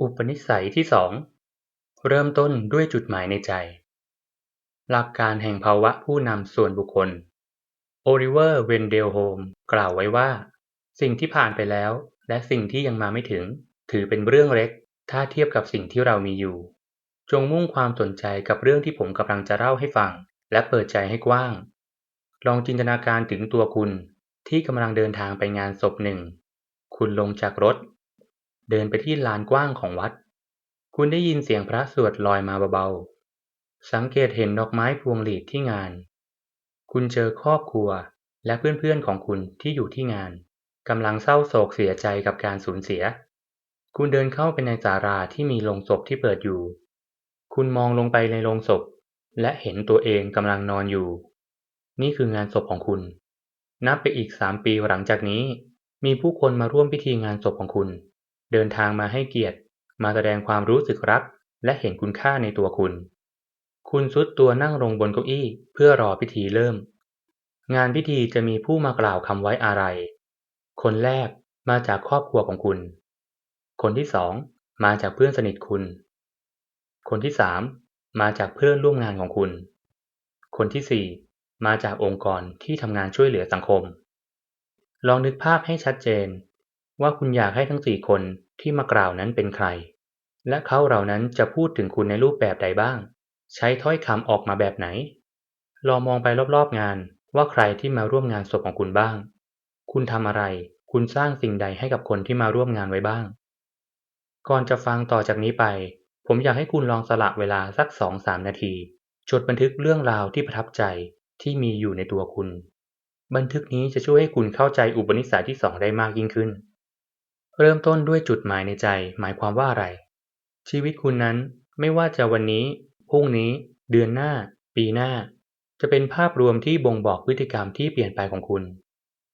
อุปนิสัยที่สองเริ่มต้นด้วยจุดหมายในใจ หลักการแห่งภาวะผู้นำส่วนบุคคล โอลิเวอร์ เวนเดลโฮม กล่าวไว้ว่า สิ่งที่ผ่านไปแล้ว และสิ่งที่ยังมาไม่ถึง ถือเป็นเรื่องเล็ก ถ้าเทียบกับสิ่งที่เรามีอยู่ จงมุ่งความสนใจกับเรื่องที่ผมกำลังจะเล่าให้ฟัง และเปิดใจให้กว้าง ลองจินตนาการถึงตัวคุณที่กำลังเดินทางไปงานศพหนึ่ง คุณลงจากรถ เดินไปที่ลานกว้างของวัด คุณได้ยินเสียงพระสวดลอยมาเบาๆ สังเกตเห็นดอกไม้พวงหลีดที่งาน คุณเจอครอบครัวและเพื่อนๆของคุณที่อยู่ที่งานกำลังเศร้าโศกเสียใจกับการสูญเสีย คุณเดินเข้าไปในศาลาที่มีโลงศพที่เปิดอยู่ คุณมองลงไปในโลงศพ และเห็นตัวเองกำลังนอนอยู่ นี่คืองานศพของคุณ นับไปอีกสามปีหลังจากนี้ มีผู้คนมาร่วมพิธีงานศพของคุณ เดินทางมาให้เกียรติ มาแสดงความรู้สึกรัก และเห็นคุณค่าในตัวคุณ คุณซุดตัวนั่งลงบนเก้าอี้ เพื่อรอพิธีเริ่ม งานพิธีจะมีผู้มากล่าวคำไว้อะไรคนแรกมาจากครอบครัวของคุณ คนที่สองมาจากเพื่อนสนิทคุณ คนที่สามมาจากเพื่อนร่วมงานของคุณ คนที่สี่มาจากองค์กรที่ทำงานช่วยเหลือสังคม ลองนึกภาพให้ชัดเจน ว่าคุณอยากให้ทั้งสี่คนที่มากล่าวนั้นเป็นใคร และเขาเหล่านั้นจะพูดถึงคุณในรูปแบบใดบ้าง ใช้ถ้อยคำออกมาแบบไหน ลองมองไปรอบๆงานว่าใครที่มาร่วมงานศพของคุณบ้าง คุณทำอะไร คุณสร้างสิ่งใดให้กับคนที่มาร่วมงานไว้บ้าง ก่อนจะฟังต่อจากนี้ไป ผมอยากให้คุณลองสละเวลาสักสองสามนาที จดบันทึกเรื่องราวที่ประทับใจที่มีอยู่ในตัวคุณ บันทึกนี้จะช่วยให้คุณเข้าใจอุปนิสัยที่สองได้มากยิ่งขึ้น เริ่มต้นด้วยจุดหมายในใจ หมายความว่าอะไร ชีวิตคุณนั้นไม่ว่าจะวันนี้พรุ่งนี้ เดือนหน้า ปีหน้า จะเป็นภาพรวมที่บ่งบอกพฤติกรรมที่เปลี่ยนไปของคุณ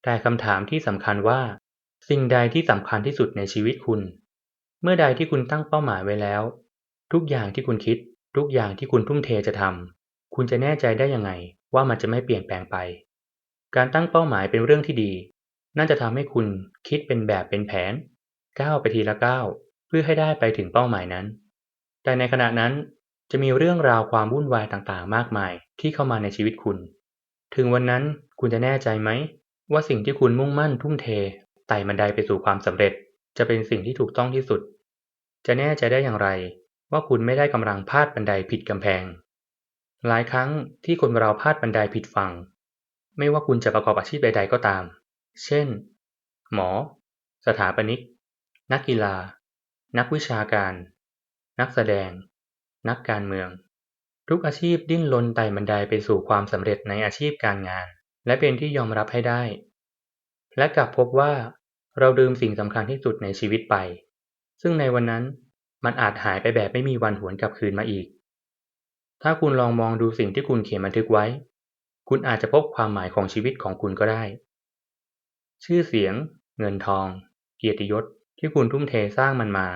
แต่คำถามที่สำคัญว่า สิ่งใดที่สำคัญที่สุดในชีวิตคุณ เมื่อใดที่คุณตั้งเป้าหมายไว้แล้ว ทุกอย่างที่คุณคิด ทุกอย่างที่คุณทุ่มเทจะทำคุณจะแน่ใจได้ยังไงว่ามันจะไม่เปลี่ยนแปลงไป การตั้งเป้าหมายเป็นเรื่องที่ดี น่าจะทำให้คุณคิดเป็นแบบเป็นแผน ก้าวไปทีละก้าวเพื่อให้ได้ไปถึงเป้าหมายนั้น แต่ในขณะนั้นจะมีเรื่องราวความวุ่นวายต่างๆ มากมายที่เข้ามาในชีวิตคุณ ถึงวันนั้นคุณจะแน่ใจไหม ว่าสิ่งที่คุณมุ่งมั่นทุ่มเทไต่บันไดไปสู่ความสำเร็จ จะเป็นสิ่งที่ถูกต้องที่สุด จะแน่ใจได้อย่างไร ว่าคุณไม่ได้กำลังพลาดบันไดผิดกำแพง หลายครั้งที่คนเราพลาดบันไดผิดฝั่ง ไม่ว่าคุณจะประกอบอาชีพใด ๆ ก็ตาม เช่น หมอ สถาปนิก นักกีฬา นักวิชาการ นักแสดง นักการเมือง ทุกอาชีพดิ้นรนไต่บันไดไปสู่ความสำเร็จในอาชีพการงาน และเป็นที่ยอมรับให้ได้ และกลับพบว่า เราลืมสิ่งสำคัญที่สุดในชีวิตไป ซึ่งในวันนั้นมันอาจหายไปแบบไม่มีวันหวนกลับคืนมาอีก ถ้าคุณลองมองดูสิ่งที่คุณเขียนบันทึกไว้ คุณอาจจะพบความหมายของชีวิตของคุณก็ได้ ชื่อเสียง เงินทอง เกียรติยศ ที่คุณทุ่มเทสร้างมันมา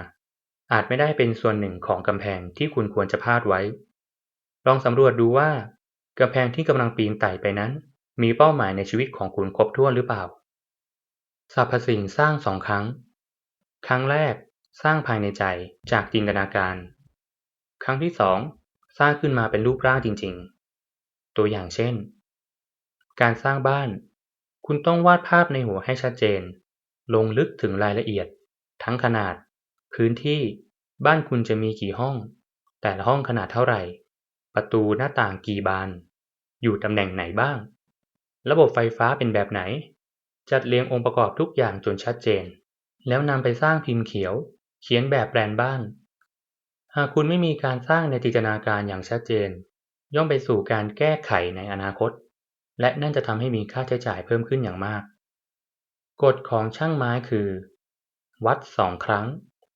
อาจไม่ได้เป็นส่วนหนึ่งของกำแพงที่คุณควรจะพลาดไว้ ลองสำรวจดูว่ากำแพงที่กำลังปีนไต่ไปนั้น มีเป้าหมายในชีวิตของคุณครบถ้วนหรือเปล่าสรรพสิ่งสร้างสองครั้ง ครั้งแรกสร้างภายในใจจากจินตนาการ ครั้งที่สองสร้างขึ้นมาเป็นรูปร่างจริงๆ ตัวอย่างเช่น การสร้างบ้าน คุณต้องวาดภาพในหัวให้ชัดเจน ลงลึกถึงรายละเอียด ทั้งขนาด พื้นที่ บ้านคุณจะมีกี่ห้อง แต่ละห้องขนาดเท่าไหร่ ประตูหน้าต่างกี่บาน อยู่ตำแหน่งไหนบ้าง ระบบไฟฟ้าเป็นแบบไหน จัดเรียงองค์ประกอบทุกอย่างจนชัดเจน แล้วนำไปสร้างพิมพ์เขียว เขียนแบบแปลนบ้าน หากคุณไม่มีการสร้างในจินตนาการอย่างชัดเจน ย่อมไปสู่การแก้ไขในอนาคต และนั่นจะทำให้มีค่าใช้จ่ายเพิ่มขึ้นอย่างมากกฎของช่างไม้คือ วัดสองครั้ง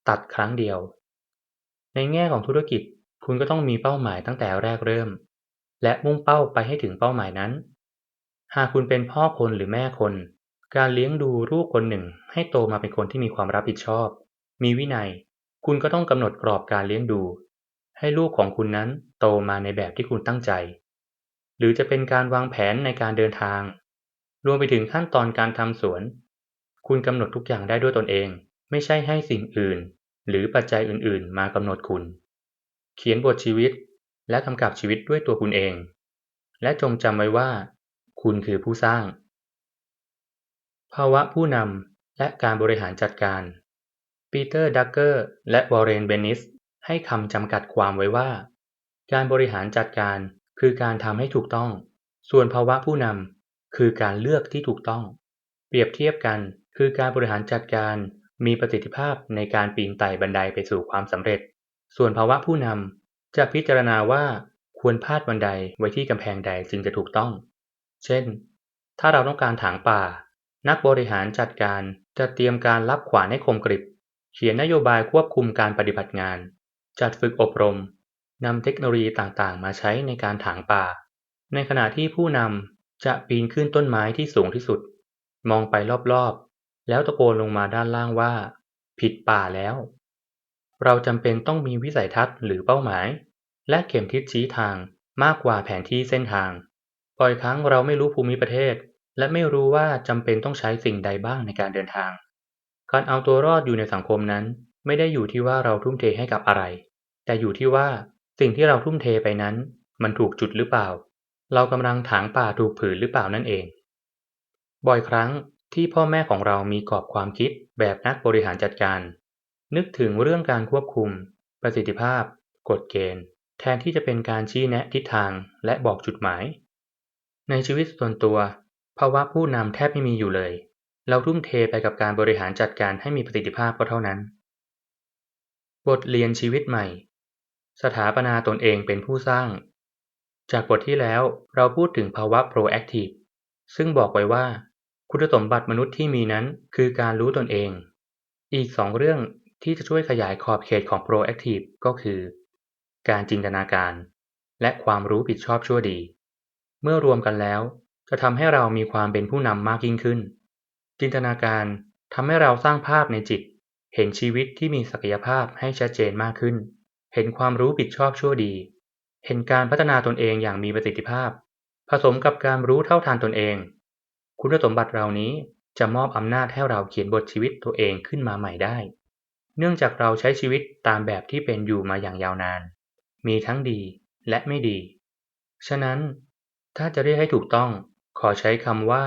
ตัดครั้งเดียว ในแง่ของธุรกิจ คุณก็ต้องมีเป้าหมายตั้งแต่แรกเริ่ม และมุ่งเป้าไปให้ถึงเป้าหมายนั้น หากคุณเป็นพ่อคนหรือแม่คน การเลี้ยงดูลูกคนหนึ่ง ให้โตมาเป็นคนที่มีความรับผิดชอบ มีวินัย คุณก็ต้องกำหนดกรอบการเลี้ยงดู ให้ลูกของคุณนั้นโตมาในแบบที่คุณตั้งใจ หรือจะเป็นการวางแผนในการเดินทาง รวมไปถึงขั้นตอนการทำสวน คุณกำหนดทุกอย่างได้ด้วยตนเอง ไม่ใช่ให้สิ่งอื่น หรือปัจจัยอื่นๆ มากำหนดคุณ เขียนบทชีวิตและกำกับชีวิตด้วยตัวคุณเอง และจงจำไว้ว่า คุณคือผู้สร้าง ภาวะผู้นำและการบริหารจัดการ ปีเตอร์ ดักเกอร์ และวอร์เรน เบนนิส ให้คำจำกัดความไว้ว่า การบริหารจัดการคือการทำให้ถูกต้อง ส่วนภาวะผู้นำคือการเลือกที่ถูกต้อง เปรียบเทียบกันคือการบริหารจัดการ มีประสิทธิภาพในการปีนไต่บันไดไปสู่ความสำเร็จ ส่วนภาวะผู้นำจะพิจารณาว่าควรพาดบันไดไว้ที่กำแพงใดจึงจะถูกต้อง เช่น ถ้าเราต้องการถางป่า นักบริหารจัดการจะเตรียมการรับขวานให้คมกริบ เขียนนโยบายควบคุมการปฏิบัติงาน จัดฝึกอบรมนำเทคโนโลยีต่างๆ มาใช้ในการถางป่า ในขณะที่ผู้นำจะปีนขึ้นต้นไม้ที่สูงที่สุด มองไปรอบๆ แล้วตะโกนลงมาด้านล่างว่า ผิดป่าแล้ว เราจำเป็นต้องมีวิสัยทัศน์หรือเป้าหมาย และเข็มทิศชี้ทางมากกว่าแผนที่เส้นทางบ่อยครั้งเราไม่รู้ภูมิประเทศ และไม่รู้ว่าจำเป็นต้องใช้สิ่งใดบ้างในการเดินทาง การเอาตัวรอดอยู่ในสังคมนั้น ไม่ได้อยู่ที่ว่าเราทุ่มเทให้กับอะไร แต่อยู่ที่ว่าสิ่งที่เราทุ่มเทไปนั้น มันถูกจุดหรือเปล่า เรากำลังถางป่าถูกผืนหรือเปล่านั่นเอง บ่อยครั้ง ที่พ่อแม่ของเรามีกรอบความคิดแบบนักบริหารจัดการ นึกถึงเรื่องการควบคุม ประสิทธิภาพ กฎเกณฑ์ แทนที่จะเป็นการชี้แนะทิศทางและบอกจุดหมาย ในชีวิตส่วนตัว ภาวะผู้นำแทบไม่มีอยู่เลย เราทุ่มเทไปกับการบริหารจัดการให้มีประสิทธิภาพก็เท่านั้น บทเรียนชีวิตใหม่ สถาปนาตนเองเป็นผู้สร้าง จากบทที่แล้วเราพูดถึงภาวะ proactive ซึ่งบอกไว้ว่า คุณสมบัติมนุษย์ที่มีนั้น คือการรู้ตนเอง อีกสองเรื่องที่จะช่วยขยายขอบเขตของ proactive ก็คือ การจินตนาการ และความรู้ผิดชอบชั่วดี เมื่อรวมกันแล้ว จะทำให้เรามีความเป็นผู้นำมากยิ่งขึ้น จินตนาการทำให้เราสร้างภาพในจิต เห็นชีวิตที่มีศักยภาพให้ชัดเจนมากขึ้น เห็นความรู้ผิดชอบชั่วดี เห็นการพัฒนาตนเองอย่างมีประสิทธิภาพ ผสมกับการรู้เท่าทานตนเอง คุณสมบัติเหล่านี้จะมอบอำนาจให้เราเขียนบทชีวิตตัวเองขึ้นมาใหม่ได้ เนื่องจากเราใช้ชีวิตตามแบบที่เป็นอยู่มาอย่างยาวนาน มีทั้งดีและไม่ดี ฉะนั้น ถ้าจะเรียกให้ถูกต้อง ขอใช้คำว่า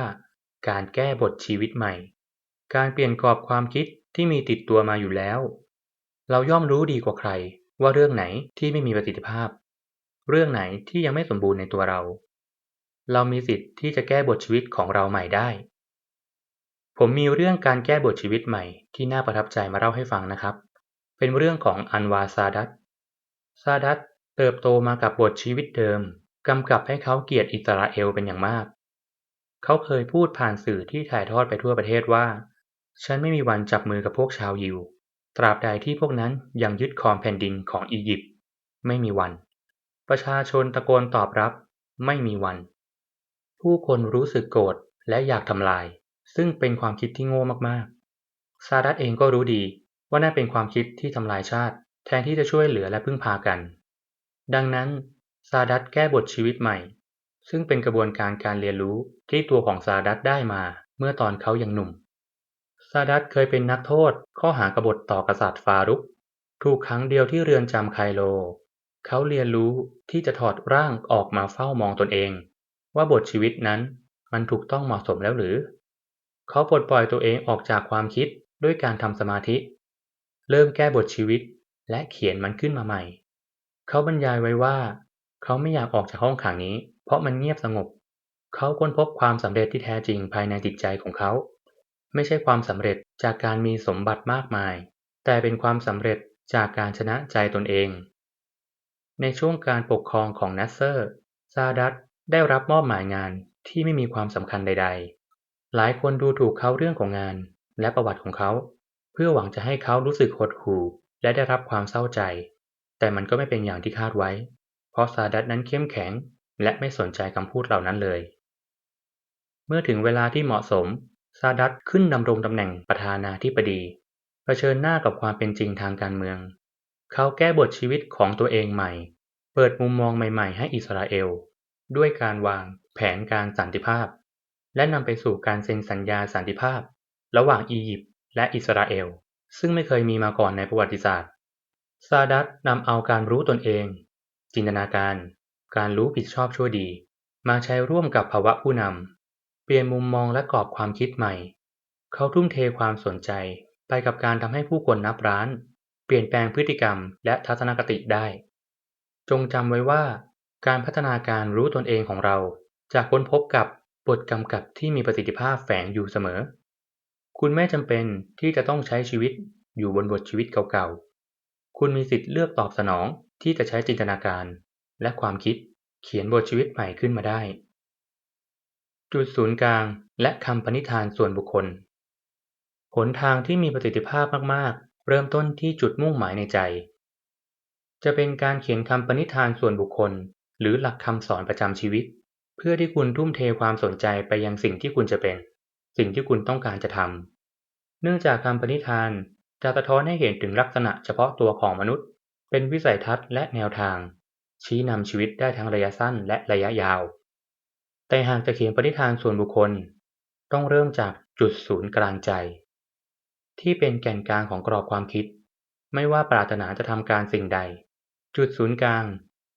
การแก้บทชีวิตใหม่ การเปลี่ยนกรอบความคิดที่มีติดตัวมาอยู่แล้ว เราย่อมรู้ดีกว่าใครว่าเรื่องไหนที่ไม่มีประสิทธิภาพ เรื่องไหนที่ยังไม่สมบูรณ์ในตัวเรา เรามีสิทธิ์ที่จะแก้บทชีวิตของเราใหม่ได้ ผมมีเรื่องการแก้บทชีวิตใหม่ที่น่าประทับใจมาเล่าให้ฟังนะครับ เป็นเรื่องของอันวาซาดัตซาดัตเติบโตมากับบทชีวิตเดิมกำกับให้เขาเกลียดอิสราเอลเป็นอย่างมาก เขาเคยพูดผ่านสื่อที่ถ่ายทอดไปทั่วประเทศว่า ฉันไม่มีวันจับมือกับพวกชาวยิว ตราบใดที่พวกนั้นยังยึดครองแผ่นดินของอียิปต์ ไม่มีวัน ประชาชนตะโกนตอบรับ ไม่มีวัน ผู้คนรู้สึกโกรธและอยากทำลาย ซึ่งเป็นความคิดที่โง่มากๆซาดัตเองก็รู้ดีว่านั่นเป็นความคิดที่ทำลายชาติ แทนที่จะช่วยเหลือและพึ่งพากัน ดังนั้นซาดัตแก้บทชีวิตใหม่ ซึ่งเป็นกระบวนการการเรียนรู้ที่ตัวของซาดัตได้มาเมื่อตอนเขายังหนุ่มซาดัตเคยเป็นนักโทษข้อหากบฏต่อกษัตริย์ฟารุก ถูกขังเดียวที่เรือนจำไคโล เขาเรียนรู้ที่จะถอดร่างออกมาเฝ้ามองตนเอง ว่าบทชีวิตนั้นมันถูกต้องเหมาะสมแล้วหรือ เขาปลดปล่อยตัวเองออกจากความคิดด้วยการทำสมาธิ เริ่มแก้บทชีวิตและเขียนมันขึ้นมาใหม่ เขาบรรยายไว้ว่า เขาไม่อยากออกจากห้องขังนี้ เพราะมันเงียบสงบ เขาค้นพบความสำเร็จที่แท้จริงภายในจิตใจของเขา ไม่ใช่ความสำเร็จจากการมีสมบัติมากมาย แต่เป็นความสำเร็จจากการชนะใจตนเอง ในช่วงการปกครองของนัสเซอร์ ซาดัต ได้รับมอบหมายงานที่ไม่มีความสำคัญใด ๆ หลายคนดูถูกเขาเรื่องของงานและประวัติของเขา เพื่อหวังจะให้เขารู้สึกหดหู่และได้รับความเศร้าใจ แต่มันก็ไม่เป็นอย่างที่คาดไว้ เพราะซาดัตนั้นเข้มแข็ง และไม่สนใจคำพูดเหล่านั้นเลย เมื่อถึงเวลาที่เหมาะสมซาดัตขึ้นดำรงตำแหน่งประธานาธิบดีเผชิญหน้ากับความเป็นจริงทางการเมือง เขาแก้บทชีวิตของตัวเองใหม่ เปิดมุมมองใหม่ ๆ ให้อิสราเอล ด้วยการวางแผนการสันติภาพ และนำไปสู่การเซ็นสัญญาสันติภาพ ระหว่างอียิปต์และอิสราเอล ซึ่งไม่เคยมีมาก่อนในประวัติศาสตร์ ซาดัตนำเอาการรู้ตนเอง จินตนาการ การรู้ผิดชอบชั่วดี มาใช้ร่วมกับภาวะผู้นำเปลี่ยนมุมมองและกรอบความคิดใหม่ เขาทุ่มเทความสนใจไปกับการทำให้ผู้คนนับร้าน เปลี่ยนแปลงพฤติกรรมและทัศนคติได้ จงจำไว้ว่า การพัฒนาการรู้ตนเองของเราจะค้นพบกับบทกำกับที่มีประสิทธิภาพแฝงอยู่เสมอ คุณไม่จำเป็นที่จะต้องใช้ชีวิตอยู่บนบทชีวิตเก่าๆ คุณมีสิทธิ์เลือกตอบสนองที่จะใช้จินตนาการ และความคิดเขียนบทชีวิตใหม่ขึ้นมาได้ จุดศูนย์กลางและคำปณิธานส่วนบุคคล หนทางที่มีประสิทธิภาพมากๆ เริ่มต้นที่จุดมุ่งหมายในใจ จะเป็นการเขียนคำปณิธานส่วนบุคคล หรือหลักคำสอนประจำชีวิต เพื่อที่คุณทุ่มเทความสนใจไปยังสิ่งที่คุณจะเป็น สิ่งที่คุณต้องการจะทำเนื่องจากคำปณิธานจะสะท้อนให้เห็นถึงลักษณะเฉพาะตัวของมนุษย์ เป็นวิสัยทัศน์และแนวทาง ชี้นำชีวิตได้ทั้งระยะสั้นและระยะยาว แต่หากจะเขียนปณิธานส่วนบุคคล ต้องเริ่มจากจุดศูนย์กลางใจ ที่เป็นแก่นกลางของกรอบความคิด ไม่ว่าปรารถนาจะทำการสิ่งใด จุดศูนย์กลาง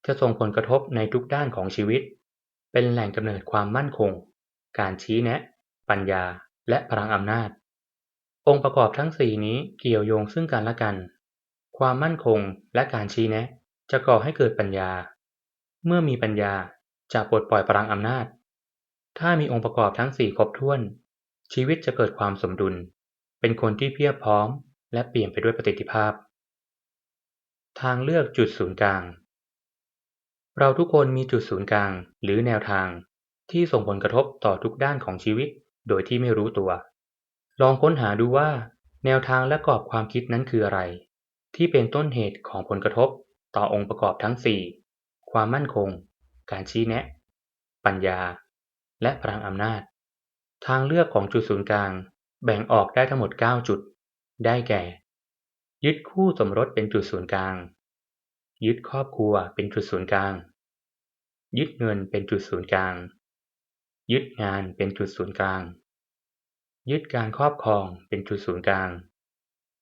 จะส่งผลกระทบในทุกด้านของชีวิต เป็นแหล่งกำเนิดความมั่นคง การชี้แนะ ปัญญา และพลังอำนาจ องค์ประกอบทั้งสี่นี้เกี่ยวโยงซึ่งกันและกัน ความมั่นคงและการชี้แนะ จะก่อให้เกิดปัญญา เมื่อมีปัญญาจะปลดปล่อยพลังอำนาจ ถ้ามีองค์ประกอบทั้งสี่ครบถ้วน ชีวิตจะเกิดความสมดุล เป็นคนที่เพียบพร้อม และเปลี่ยนไปด้วยประสิทธิภาพ ทางเลือกจุดศูนย์กลาง เราทุกคนมีจุดศูนย์กลางหรือแนวทาง ที่ส่งผลกระทบต่อทุกด้านของชีวิต โดยที่ไม่รู้ตัว ลองค้นหาดูว่า แนวทางและกรอบความคิดนั้นคืออะไร ที่เป็นต้นเหตุของผลกระทบต่อองค์ประกอบทั้งสี่ความมั่นคง การชี้แนะ ปัญญา และพลังอำนาจ ทางเลือกของจุดศูนย์กลาง แบ่งออกได้ทั้งหมด 9 จุด ได้แก่ ยึดคู่สมรสเป็นจุดศูนย์กลาง ยึดครอบครัวเป็นจุดศูนย์กลาง ยึดเงินเป็นจุดศูนย์กลาง ยึดงานเป็นจุดศูนย์กลาง ยึดการครอบครองเป็นจุดศูนย์กลาง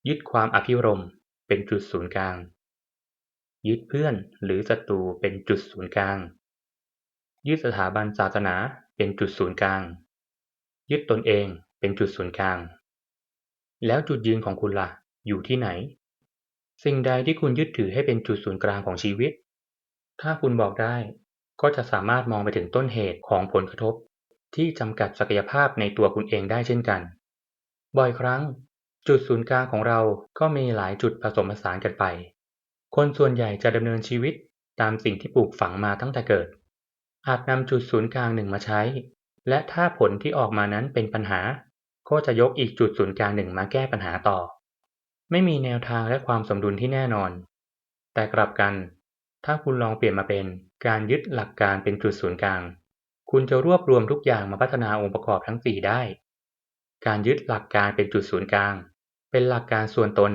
ยึดความอภิรมเป็นจุดศูนย์กลาง ยึดเพื่อนหรือศัตรูเป็นจุดศูนย์กลาง ยึดสถาบันศาสนาเป็นจุดศูนย์กลาง ยึดตนเองเป็นจุดศูนย์กลาง แล้วจุดยืนของคุณล่ะ อยู่ที่ไหน สิ่งใดที่คุณยึดถือให้เป็นจุดศูนย์กลางของชีวิต ถ้าคุณบอกได้ ก็จะสามารถมองไปถึงต้นเหตุของผลกระทบ ที่จำกัดศักยภาพในตัวคุณเองได้เช่นกัน บ่อยครั้ง จุดศูนย์กลางของเราก็มีหลายจุดผสมผสานกันไป คนส่วนใหญ่จะดำเนินชีวิตตามสิ่งที่ปลูกฝังมาตั้งแต่เกิด อาจนำจุดศูนย์กลางหนึ่งมาใช้ และถ้าผลที่ออกมานั้นเป็นปัญหา ก็จะยกอีกจุดศูนย์กลางหนึ่งมาแก้ปัญหาต่อ ไม่มีแนวทางและความสมดุลที่แน่นอน แต่กลับกัน ถ้าคุณลองเปลี่ยนมาเป็น การยึดหลักการเป็นจุดศูนย์กลาง คุณจะรวบรวมทุกอย่างมาพัฒนาองค์ประกอบทั้งสี่ได้ การยึดหลักการเป็นจุดศูนย์กลาง เป็นหลักการส่วนตน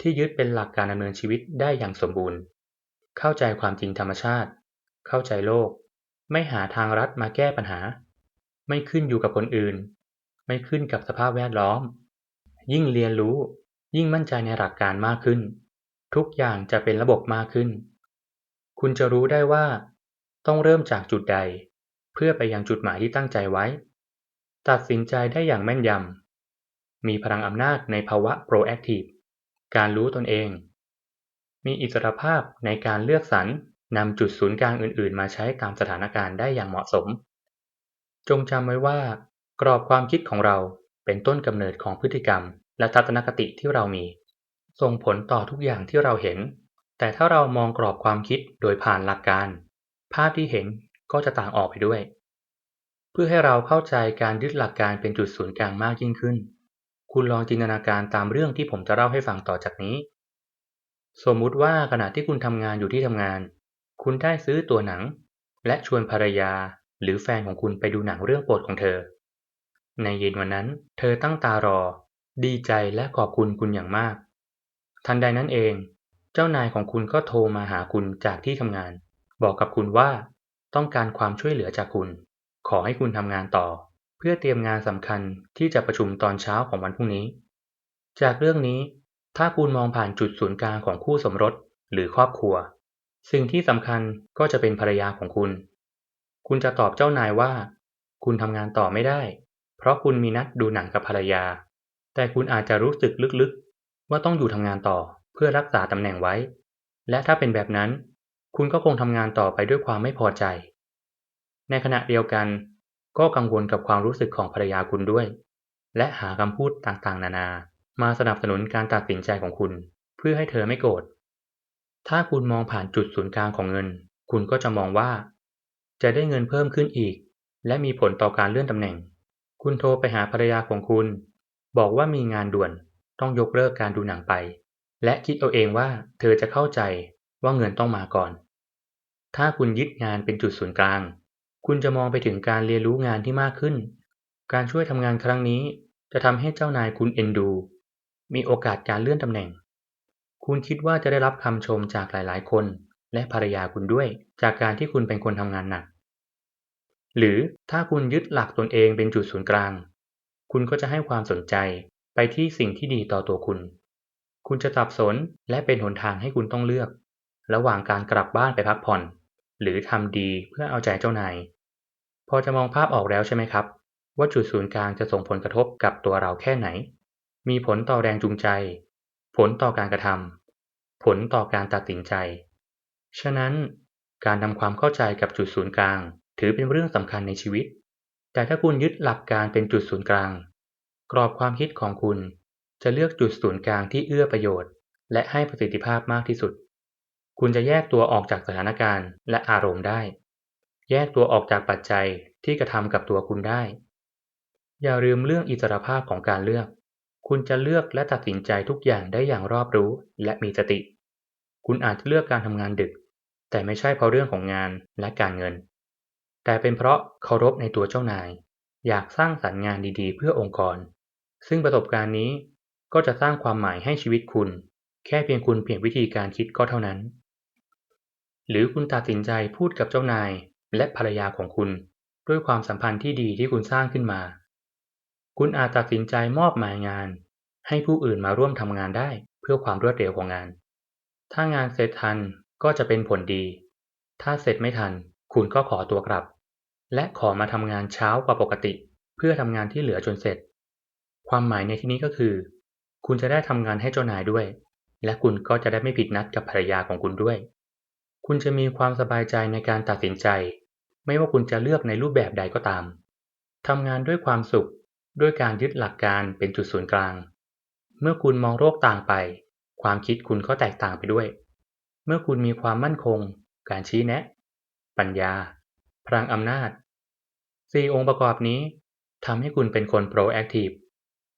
ที่ยึดเป็นหลักการดำเนินชีวิตได้อย่างสมบูรณ์ เข้าใจความจริงธรรมชาติ เข้าใจโลก ไม่หาทางรัดมาแก้ปัญหา ไม่ขึ้นอยู่กับคนอื่น ไม่ขึ้นกับสภาพแวดล้อม ยิ่งเรียนรู้ ยิ่งมั่นใจในหลักการมากขึ้น ทุกอย่างจะเป็นระบบมากขึ้น คุณจะรู้ได้ว่า ต้องเริ่มจากจุดใด เพื่อไปยังจุดหมายที่ตั้งใจไว้ ตัดสินใจได้อย่างแม่นยำ มีพลังอำนาจในภาวะ proactive การรู้ตนเอง มีอิสรภาพในการเลือกสรรนำจุดศูนย์กลางอื่นๆ มาใช้ตามสถานการณ์ได้อย่างเหมาะสม จงจำไว้ว่า กรอบความคิดของเราเป็นต้นกำเนิดของพฤติกรรม และทัศนคติที่เรามี ส่งผลต่อทุกอย่างที่เราเห็น แต่ถ้าเรามองกรอบความคิดโดยผ่านหลักการ ภาพที่เห็นก็จะต่างออกไปด้วย เพื่อให้เราเข้าใจการยึดหลักการเป็นจุดศูนย์กลางมากยิ่งขึ้น คุณลองจินตนาการตามเรื่องที่ผมจะเล่าให้ฟังต่อจากนี้ สมมุติว่าขณะที่คุณทำงานอยู่ที่ทำงาน คุณได้ซื้อตัวหนัง และชวนภรรยา หรือแฟนของคุณไปดูหนังเรื่องโปรดของเธอ ในเย็นวันนั้น เธอตั้งตารอ ดีใจและขอบคุณคุณอย่างมาก ทันใดนั้นเอง เจ้านายของคุณก็โทรมาหาคุณจากที่ทำงาน บอกกับคุณว่า ต้องการความช่วยเหลือจากคุณ ขอให้คุณทำงานต่อ เพื่อเตรียมงานสำคัญที่จะประชุมตอนเช้าของวันพรุ่งนี้ จากเรื่องนี้ ถ้าคุณมองผ่านจุดศูนย์กลางของคู่สมรสหรือครอบครัว สิ่งที่สำคัญก็จะเป็นภรรยาของคุณ คุณจะตอบเจ้านายว่า คุณทำงานต่อไม่ได้ เพราะคุณมีนัดดูหนังกับภรรยา แต่คุณอาจจะรู้สึกลึกๆ ว่าต้องอยู่ทำงานต่อ พื่อรักษาตำแหน่งไว้ และถ้าเป็นแบบนั้น คุณก็คงทำงานต่อไปด้วยความไม่พอใจ ในขณะเดียวกัน ก็กังวลกับความรู้สึกของภรรยาคุณด้วย และหาคำพูดต่างๆ นานา มาสนับสนุนการตัดสินใจของคุณ เพื่อให้เธอไม่โกรธ ถ้าคุณมองผ่านจุดศูนย์กลางของเงิน คุณก็จะมองว่า จะได้เงินเพิ่มขึ้นอีก และมีผลต่อการเลื่อนตำแหน่ง คุณโทรไปหาภรรยาของคุณ บอกว่ามีงานด่วนต้องยกเลิกการดูหนังไป และคิดเอาเองว่าเธอจะเข้าใจว่าเงินต้องมาก่อน ถ้าคุณยึดงานเป็นจุดศูนย์กลาง คุณจะมองไปถึงการเรียนรู้งานที่มากขึ้น การช่วยทำงานครั้งนี้ จะทำให้เจ้านายคุณเอ็นดู มีโอกาสการเลื่อนตำแหน่ง คุณคิดว่าจะได้รับคำชมจากหลาย ๆ คน และภรรยาคุณด้วย จากการที่คุณเป็นคนทำงานหนัก หรือถ้าคุณยึดหลักตนเองเป็นจุดศูนย์กลาง คุณก็จะให้ความสนใจไปที่สิ่งที่ดีต่อตัวคุณ คุณจะสับสนและเป็นหนทางให้คุณต้องเลือก ระหว่างการกลับบ้านไปพักผ่อน หรือทำดีเพื่อเอาใจเจ้านาย พอจะมองภาพออกแล้วใช่ไหมครับ ว่าจุดศูนย์กลางจะส่งผลกระทบกับตัวเราแค่ไหน มีผลต่อแรงจูงใจ ผลต่อการกระทำผลต่อการตัดสินใจ ฉะนั้นการทำความเข้าใจกับจุดศูนย์กลาง ถือเป็นเรื่องสำคัญในชีวิต แต่ถ้าคุณยึดหลักการเป็นจุดศูนย์กลาง กรอบความคิดของคุณ จะเลือกจุดศูนย์กลางที่เอื้อประโยชน์ และให้ประสิทธิภาพมากที่สุด คุณจะแยกตัวออกจากสถานการณ์และอารมณ์ได้ แยกตัวออกจากปัจจัยที่กระทำกับตัวคุณได้ อย่าลืมเรื่องอิสรภาพของการเลือก คุณจะเลือกและตัดสินใจทุกอย่างได้อย่างรอบรู้และมีสติ คุณอาจเลือกการทำงานดึก แต่ไม่ใช่เพราะเรื่องของงานและการเงิน แต่เป็นเพราะเคารพในตัวเจ้านาย อยากสร้างสรรค์งานดีๆ เพื่อองค์กร ซึ่งประสบการณ์นี้ ก็จะสร้างความหมายให้ชีวิตคุณ แค่เพียงคุณเปลี่ยนวิธีการคิดก็เท่านั้น หรือคุณตัดสินใจพูดกับเจ้านาย และภรรยาของคุณ ด้วยความสัมพันธ์ที่ดีที่คุณสร้างขึ้นมา คุณอาจตัดสินใจมอบหมายงาน ให้ผู้อื่นมาร่วมทำงานได้เพื่อความรวดเร็วของงาน ถ้างานเสร็จทันก็จะเป็นผลดี ถ้าเสร็จไม่ทัน คุณก็ขอตัวกลับ และขอมาทำงานเช้ากว่าปกติ เพื่อทำงานที่เหลือจนเสร็จ ความหมายในที่นี้ก็คือ คุณจะได้ทำงานให้เจ้านายด้วย และคุณก็จะได้ไม่ผิดนัดกับภรรยาของคุณด้วย คุณจะมีความสบายใจในการตัดสินใจ ไม่ว่าคุณจะเลือกในรูปแบบใดก็ตามทำงานด้วยความสุข ด้วยการยึดหลักการเป็นจุดศูนย์กลาง เมื่อคุณมองโรคต่างไป ความคิดคุณก็แตกต่างไปด้วย เมื่อคุณมีความมั่นคง การชี้แนะ ปัญญา พลังอำนาจสี่องค์ประกอบนี้ทำให้คุณเป็นคนโปรแอคทีฟ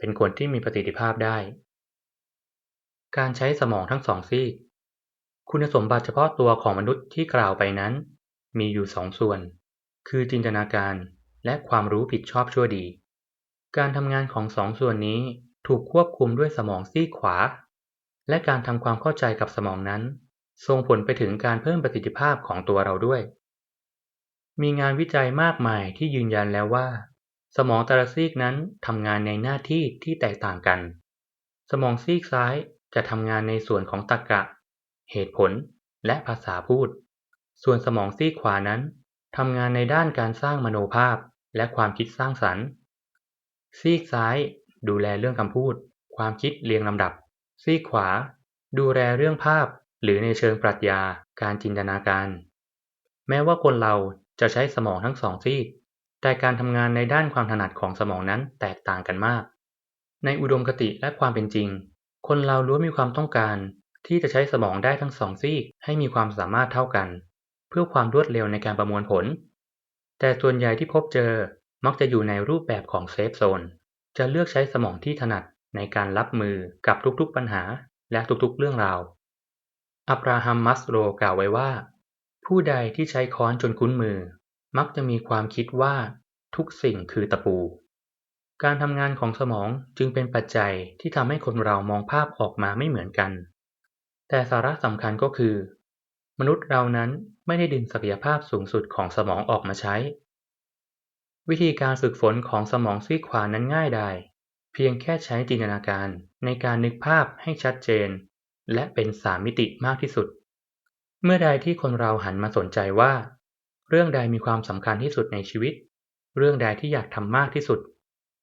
เป็นคนที่มีประสิทธิภาพได้ การใช้สมองทั้งสองซีก คุณสมบัติเฉพาะตัวของมนุษย์ที่กล่าวไปนั้น มีอยู่สองส่วน คือจินตนาการและความรู้ผิดชอบชั่วดี การทำงานของสองส่วนนี้ถูกควบคุมด้วยสมองซีกขวา และการทำความเข้าใจกับสมองนั้น ส่งผลไปถึงการเพิ่มประสิทธิภาพของตัวเราด้วย มีงานวิจัยมากมายที่ยืนยันแล้วว่า สมองแต่ละซีกนั้นทำงานในหน้าที่ที่แตกต่างกัน สมองซีกซ้ายจะทำงานในส่วนของตรรกะ เหตุผล และภาษาพูด ส่วนสมองซีกขวานั้นทำงานในด้านการสร้างมโนภาพและความคิดสร้างสรรค์ ซีกซ้าย ดูแลเรื่องคำพูด ความคิดเรียงลำดับ ซีกขวา ดูแลเรื่องภาพ หรือในเชิงปรัชญา การจินตนาการ แม้ว่าคนเราจะใช้สมองทั้งสองซีก แต่การทำงานในด้านความถนัดของสมองนั้นแตกต่างกันมาก ในอุดมคติและความเป็นจริง คนเราล้วนมีความต้องการ ที่จะใช้สมองได้ทั้งสองซีกให้มีความสามารถเท่ากัน เพื่อความรวดเร็วในการประมวลผล แต่ส่วนใหญ่ที่พบเจอมักจะอยู่ในรูปแบบของเซฟโซน จะเลือกใช้สมองที่ถนัดในการรับมือกับทุกๆปัญหาและทุกๆเรื่องราว อับราฮัม มัสโลกล่าวไว้ว่า ผู้ใดที่ใช้ค้อนจนคุ้นมือ มักจะมีความคิดว่าทุกสิ่งคือตะปู การทำงานของสมองจึงเป็นปัจจัยที่ทำให้คนเรามองภาพออกมาไม่เหมือนกัน แต่สาระสำคัญก็คือ มนุษย์เรานั้นไม่ได้ดึงศักยภาพสูงสุดของสมองออกมาใช้ วิธีการฝึกฝนของสมองซีกขวานั้นง่ายดายเพียงแค่ใช้จินตนาการในการนึกภาพให้ชัดเจน และเป็นสามมิติมากที่สุด เมื่อใดที่คนเราหันมาสนใจว่า เรื่องใดมีความสำคัญที่สุดในชีวิต เรื่องใดที่อยากทำมากที่สุด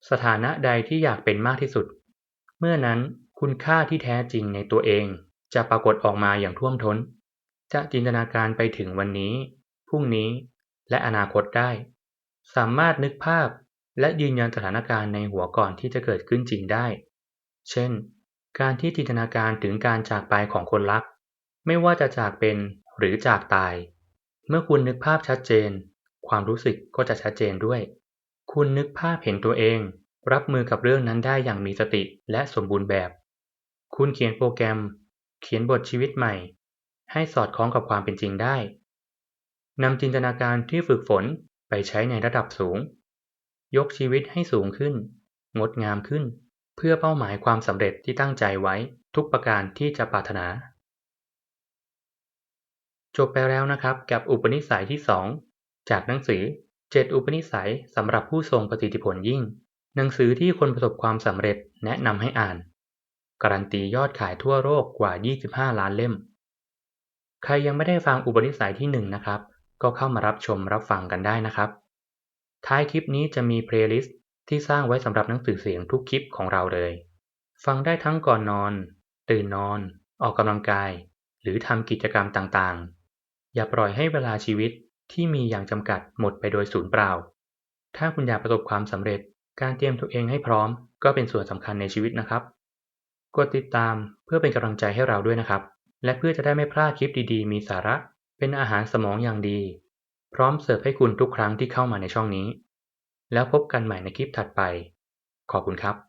สถานะใดที่อยากเป็นมากที่สุด เมื่อนั้นคุณค่าที่แท้จริงในตัวเอง จะปรากฏออกมาอย่างท่วมท้น จะจินตนาการไปถึงวันนี้ พรุ่งนี้ และอนาคตได้ สามารถนึกภาพและยืนยันสถานการณ์ในหัวก่อนที่จะเกิดขึ้นจริงได้ เช่น การที่จินตนาการถึงการจากไปของคนรัก ไม่ว่าจะจากเป็นหรือจากตาย เมื่อคุณนึกภาพชัดเจน ความรู้สึกก็จะชัดเจนด้วย คุณนึกภาพเห็นตัวเอง รับมือกับเรื่องนั้นได้อย่างมีสติและสมบูรณ์แบบ คุณเขียนโปรแกรม เขียนบทชีวิตใหม่ ให้สอดคล้องกับความเป็นจริงได้นำจินตนาการที่ฝึกฝนไปใช้ในระดับสูง ยกชีวิตให้สูงขึ้น งดงามขึ้น เพื่อเป้าหมายความสำเร็จที่ตั้งใจไว้ทุกประการที่จะปรารถนา จบไปแล้วนะครับกับอุปนิสัยที่ 2 จากหนังสือ 7 อุปนิสัยสำหรับผู้ทรงประสิทธิผลยิ่ง หนังสือที่คนประสบความสำเร็จแนะนำให้อ่าน การันตียอดขายทั่วโลกกว่า 25 ล้านเล่ม ใครยังไม่ได้ฟังอุปนิสัยที่ 1 นะครับ ก็เข้ามารับชมรับฟังกันได้นะครับ ท้ายคลิปนี้จะมีเพลย์ลิสต์ที่สร้างไว้สำหรับหนังสือเสียงทุกคลิปของเราเลย ฟังได้ทั้งก่อนนอน ตื่นนอน ออกกำลังกาย หรือทำกิจกรรมต่างๆ อย่าปล่อยให้เวลาชีวิตที่มีอย่างจำกัดหมดไปโดยสูญเปล่า ถ้าคุณอยากประสบความสำเร็จ การเตรียมตัวเองให้พร้อม ก็เป็นส่วนสำคัญในชีวิตนะครับ กดติดตามเพื่อเป็นกำลังใจให้เราด้วยนะครับ และเพื่อจะได้ไม่พลาดคลิปดีๆ มีสาระ เป็นอาหารสมองอย่างดี พร้อมเสิร์ฟให้คุณทุกครั้งที่เข้ามาในช่องนี้ แล้วพบกันใหม่ในคลิปถัดไป ขอบคุณครับ